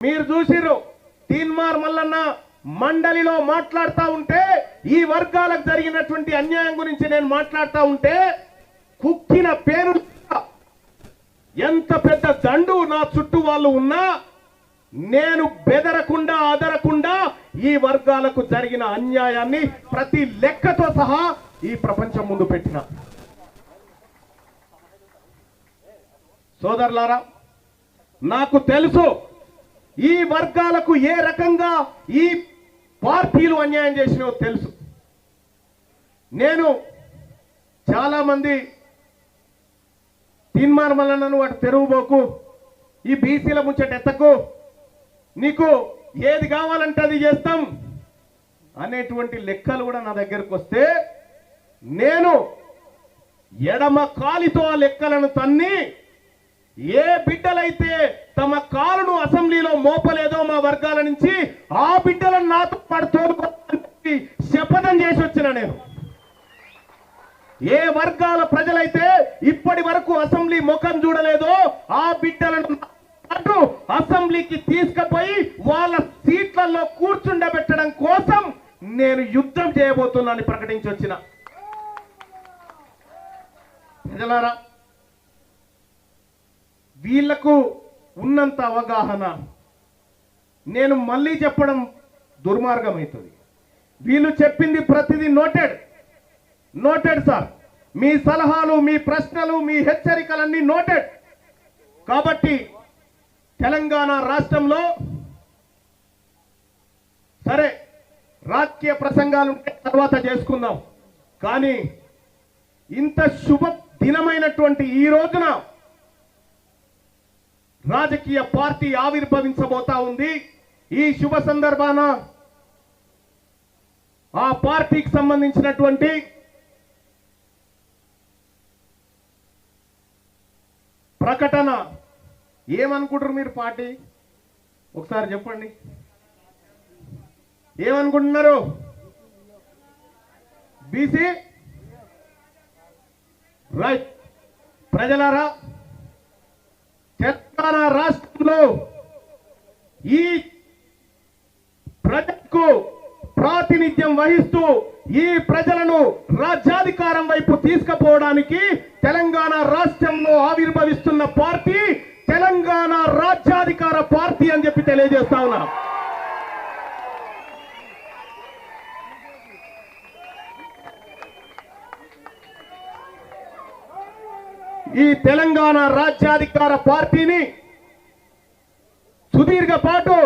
మీరు చూసిర్రు తీన్మార్ మల్లన్న మండలిలో మాట్లాడుతూ ఉంటే ఈ వర్గాలకు జరిగినటువంటి అన్యాయం గురించి నేను మాట్లాడుతూ ఉంటే కుక్కిన పేరు ఎంత పెద్ద దండు నా చుట్టూ వాళ్ళు ఉన్నా నేను బెదరకుండా అదరకుండా ఈ వర్గాలకు జరిగిన అన్యాయాన్ని ప్రతి లెక్కతో సహా ఈ ప్రపంచం ముందు పెట్టిన. సోదరులారా నాకు తెలుసు ఈ వర్గాలకు ఏ రకంగా ఈ పార్టీలు అన్యాయం చేసినో తెలుసు. నేను చాలా మంది తీన్మార్మలనను వాటి తెరువుబోకు ఈ బీసీల ముచ్చట ఎత్తకు నీకు ఏది కావాలంటే అది చేస్తాం అనేటువంటి లెక్కలు కూడా నా దగ్గరకు వస్తే నేను ఎడమ కాలితో ఆ లెక్కలను తన్ని ఏ బిడ్డలైతే తమ కా బిడ్డలను నాతో పాటు తోడుకోవాలని శపథం చేసి వచ్చిన నేను. ఏ వర్గాల ప్రజలైతే ఇప్పటి వరకు అసెంబ్లీ ముఖం చూడలేదో ఆ బిడ్డలను అసెంబ్లీకి తీసుకుపోయి వాళ్ళ సీట్లలో కూర్చుండబెట్టడం కోసం నేను యుద్ధం చేయబోతున్నాను ప్రకటించి వచ్చిన. ప్రజలారా వీళ్ళకు ఉన్నంత అవగాహన నేను మళ్ళీ చెప్పడం దుర్మార్గం అవుతుంది వీళ్ళు చెప్పింది ప్రతిదీ నోటెడ్. Noted sir. మీ సలహాలు మీ ప్రశ్నలు మీ హెచ్చరికలన్నీ నోటెడ్. కాబట్టి తెలంగాణ రాష్ట్రంలో సరే రాజకీయ ప్రసంగాలు తర్వాత చేసుకుందాం. కానీ ఇంత శుభ దినమైనటువంటి ఈ రోజున రాజకీయ పార్టీ ఆవిర్భవించబోతా ఉంది. ఈ శుభ సందర్భాన ఆ పార్టీకి సంబంధించినటువంటి ప్రకటన ఏమనుకుంటారు మీరు పార్టీ? ఒకసారి చెప్పండి. ఏమనుకుంటున్నారు? బీసీ? రైట్. ప్రజలారా తెలంగాణ రాష్ట్రంలో ఈ కు ప్రాతినిధ్యం వహిస్తూ ఈ ప్రజలను రాజ్యాధికారం వైపు తీసుకుపోవడానికి తెలంగాణ రాష్ట్రంలో ఆవిర్భవిస్తున్న పార్టీ తెలంగాణ రాజ్యాధికార పార్టీ అని చెప్పి తెలియజేస్తా ఉన్నా. ఈ తెలంగాణ రాజ్యాధికార పార్టీని సుదీర్ఘ పాటు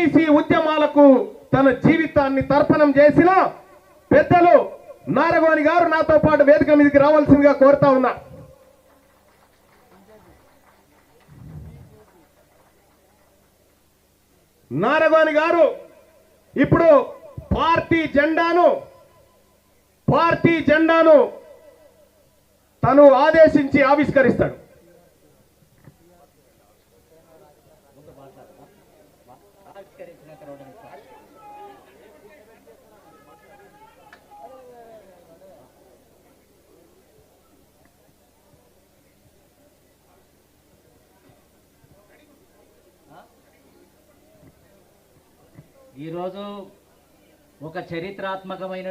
బీసీ ఉద్యమాలకు తన జీవితాన్ని తర్పణం చేసిన పెద్దలు నారగోని గారు నాతో పాటు వేదిక మీదకి రావాల్సిందిగా కోరుతా ఉన్నా. నారగోని గారు ఇప్పుడు పార్టీ జెండాను పార్టీ జెండాను తను ఆదేశించి ఆవిష్కరిస్తాడు. ఈరోజు ఒక చరిత్రాత్మకమైన